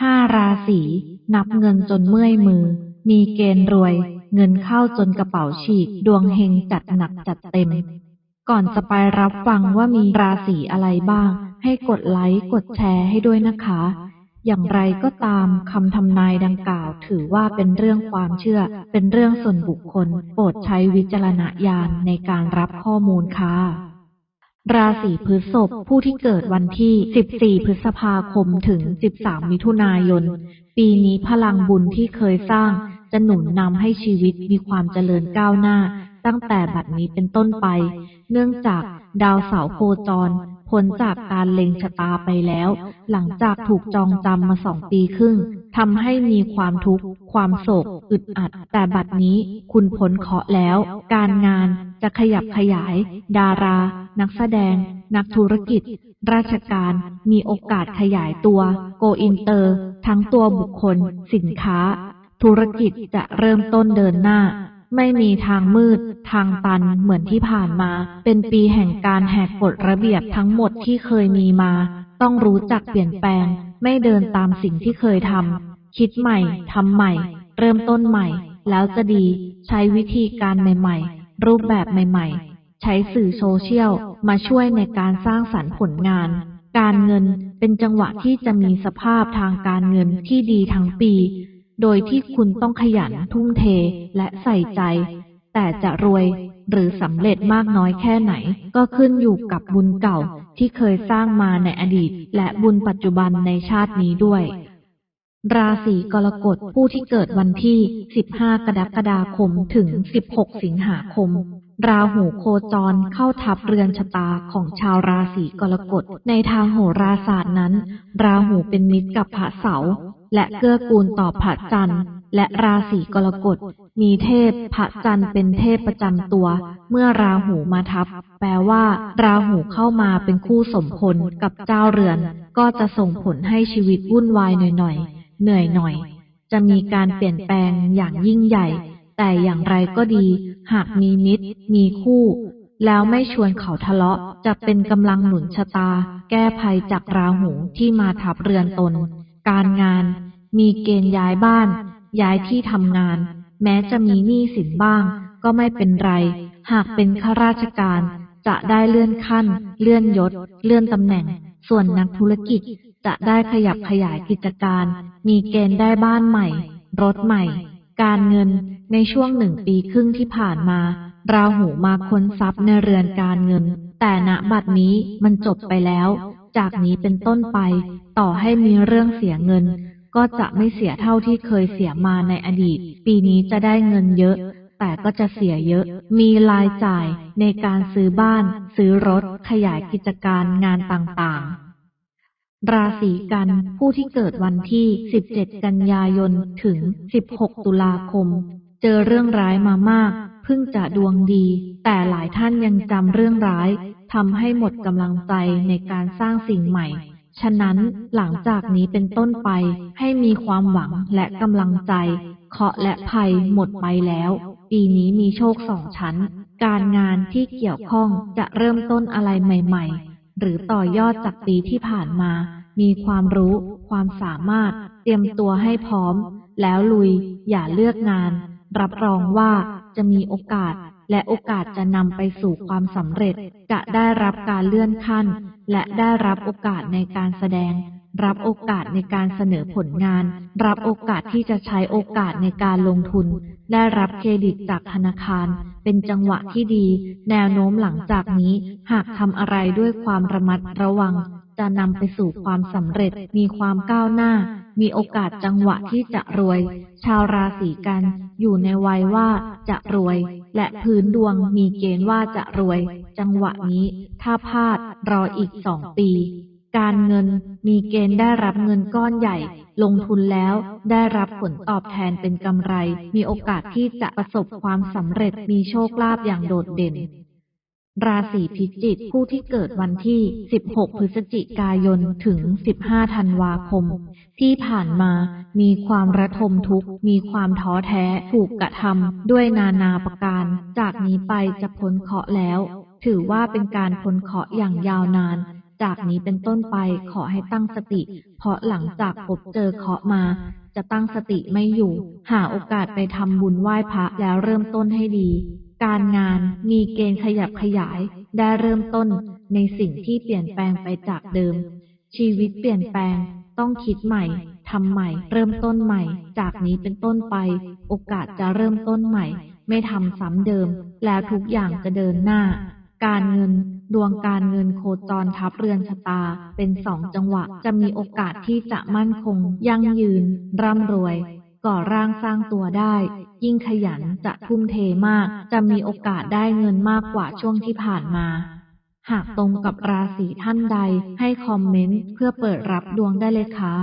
ห้าราศีนับเงินจนเมื่อยมือ มีเกณฑ์รวย เงินเข้าจนกระเป๋าฉีก ดวงเฮงจัดหนักจัดเต็ม ก่อนจะไปรับฟังว่ามีราศีอะไรบ้าง ให้กดไลค์กดแชร์ให้ด้วยนะคะ อย่างไรก็ตามคำทำนายดังกล่าว ถือว่าเป็นเรื่องความเชื่อ เป็นเรื่องส่วนบุคคล โปรดใช้วิจารณญาณในการรับข้อมูลค่ะ ราศีพฤษภผู้ที่เกิดวันที่ 14 พฤษภาคมถึง 13 มิถุนายน ปีนี้พลังบุญที่เคยสร้าง จะหนุนนำให้ชีวิตมีความเจริญก้าวหน้า ตั้งแต่บัดนี้เป็นต้นไป เนื่องจากดาวเสาร์โคจรพ้นจากการเล็งชะตาไปแล้ว หลังจากถูกจองจำมาสองปีครึ่ง ทำให้มีความทุกข์ ความโศก อึดอัด แต่บัดนี้คุณพ้นเคาะแล้ว การงานจะขยับขยาย ดารา นักแสดง นักธุรกิจ ราชการ มีโอกาสขยายตัว โกอินเตอร์ ทั้งตัวบุคคล สินค้า ธุรกิจจะเริ่มต้นเดินหน้าไม่มีทางมืด ทางตันเหมือนที่ผ่านมา เป็นปีแห่งการแหกกฎระเบียบทั้งหมดที่เคยมีมา ต้องรู้จักเปลี่ยนแปลง ไม่เดินตามสิ่งที่เคยทำ คิดใหม่ ทำใหม่ เริ่มต้นใหม่ แล้วจะดี ใช้วิธีการใหม่ ๆ รูปแบบใหม่ ๆ ใช้สื่อโซเชียลมาช่วยในการสร้างสรรค์ผลงาน การเงินเป็นจังหวะที่จะมีสภาพทางการเงินที่ดีทั้งปี โดยที่คุณต้องขยันทุ่มเทและใส่ใจ แต่จะรวยหรือสำเร็จมากน้อยแค่ไหน ก็ขึ้นอยู่กับบุญเก่าที่เคยสร้างมาในอดีต และบุญปัจจุบันในชาตินี้ด้วย ราศีกรกฎผู้ที่เกิดวันที่ 15 กรกฎาคมถึง 16 สิงหาคม ราหูโคจรเข้าทับเรือนชะตาของชาวราศีกรกฎ ในทางโหราศาสตร์นั้น ราหูเป็นมิตรกับพระเสาร์และเกื้อกูลต่อพระจันทร์ และราศีกรกฎมีเทพพระจันทร์เป็นเทพประจำตัว เมื่อราหูมาทับ แปลว่า ราหูเข้ามาเป็นคู่สมพลกับเจ้าเรือน ก็จะส่งผลให้ชีวิตวุ่นวายหน่อยๆเหนื่อยหน่อย จะมีการเปลี่ยนแปลงอย่างยิ่งใหญ่ แต่อย่างไรก็ดี หากมีมิตร มีคู่ แล้วไม่ชวนเขาทะเลาะ จะเป็นกำลังหนุนชะตา แก้ภัยจากราหูที่มาทับเรือนตน การงาน มีเกณฑ์ย้ายบ้าน ย้ายที่ทำงาน แม้จะมีหนี้สินบ้าง ก็ไม่เป็นไร หากเป็นข้าราชการ จะได้เลื่อนขั้น เลื่อนยศ เลื่อนตำแหน่ง ส่วนนักธุรกิจจะได้ขยับขยายกิจการ มีเกณฑ์ได้บ้านใหม่ รถใหม่ การเงินในช่วงหนึ่งปีครึ่งที่ผ่านมา ราหูมาค้นทรัพย์ในเรือนการเงิน แต่ณบัดนี้มันจบไปแล้ว จากนี้เป็นต้นไป ต่อให้มีเรื่องเสียเงิน ก็จะไม่เสียเท่าที่เคยเสียมาในอดีต ปีนี้จะได้เงินเยอะ แต่ก็จะเสียเยอะ มีรายจ่ายในการซื้อบ้าน ซื้อรถ ขยายกิจการงานต่างๆราศีกัน ผู้ที่เกิดวันที่ 17 กันยายน ถึง 16 ตุลาคม เจอเรื่องร้ายมามาก เพิ่งจะดวงดี แต่หลายท่านยังจำเรื่องร้าย ทำให้หมดกำลังใจในการสร้างสิ่งใหม่ ฉะนั้นหลังจากนี้เป็นต้นไปให้มีความหวังและกำลังใจ เคาะและภัยหมดไปแล้ว ปีนี้มีโชคสองชั้น การงานที่เกี่ยวข้องจะเริ่มต้นอะไรใหม่ ๆ หรือต่อยอดจากปีที่ผ่านมา มีความรู้ ความสามารถ เตรียมตัวให้พร้อม แล้วลุย อย่าเลือกงาน รับรองว่าจะมีโอกาส และโอกาสจะนำไปสู่ความสำเร็จ จะได้รับการเลื่อนขั้น และได้รับโอกาสในการแสดง รับโอกาสในการเสนอผลงาน รับโอกาสที่จะใช้โอกาสในการลงทุน ได้รับเครดิตจากธนาคาร เป็นจังหวะที่ดี แนวโน้มหลังจากนี้ หากทำอะไรด้วยความระมัดระวัง จะนำไปสู่ความสำเร็จ มีความก้าวหน้า มีโอกาสจังหวะที่จะรวย ชาวราศีกัน อยู่ในวัยว่าจะรวย และพื้นดวงมีเกณฑ์ว่าจะรวย จังหวะนี้ ถ้าพลาดรออีกสองปี การเงินมีเกณฑ์ได้รับเงินก้อนใหญ่ ลงทุนแล้วได้รับผลตอบแทนเป็นกำไร มีโอกาสที่จะประสบความสำเร็จมีโชคลาภอย่างโดดเด่นราศีพิจิกผู้ที่เกิดวันที่ 16 พฤศจิกายน ถึง 15 ธันวาคม ที่ผ่านมามีความระทมทุกข์ มีความท้อแท้ ถูกกระทำด้วยนานาประการ จากนี้ไปจะพ้นเคราะห์แล้ว ถือว่าเป็นการพ้นเคราะห์อย่างยาวนาน จากนี้เป็นต้นไปขอให้ตั้งสติ เพราะหลังจากพบเจอเคราะห์มา จะตั้งสติไม่อยู่ หาโอกาสไปทำบุญไหว้พระแล้วเริ่มต้นให้ดี การงานมีเกณฑ์ขยับขยาย ได้เริ่มต้นในสิ่งที่เปลี่ยนแปลงไปจากเดิม ชีวิตเปลี่ยนแปลงต้องคิดใหม่ ทำใหม่ เริ่มต้นใหม่ จากนี้เป็นต้นไป โอกาสจะเริ่มต้นใหม่ ไม่ทำซ้ำเดิม แล้วทุกอย่างจะเดินหน้า การเงิน ดวงการเงินโคจรทับเรือนชะตา เป็นสองจังหวะ จะมีโอกาสที่จะมั่นคง ยั่งยืน ร่ำรวย ก่อร่างสร้างตัวได้ ยิ่งขยันจะทุ่มเทมาก จะมีโอกาสได้เงินมากกว่าช่วงที่ผ่านมา หากตรงกับราศีท่านใด ให้คอมเมนต์เพื่อเปิดรับดวงได้เลยค่ะ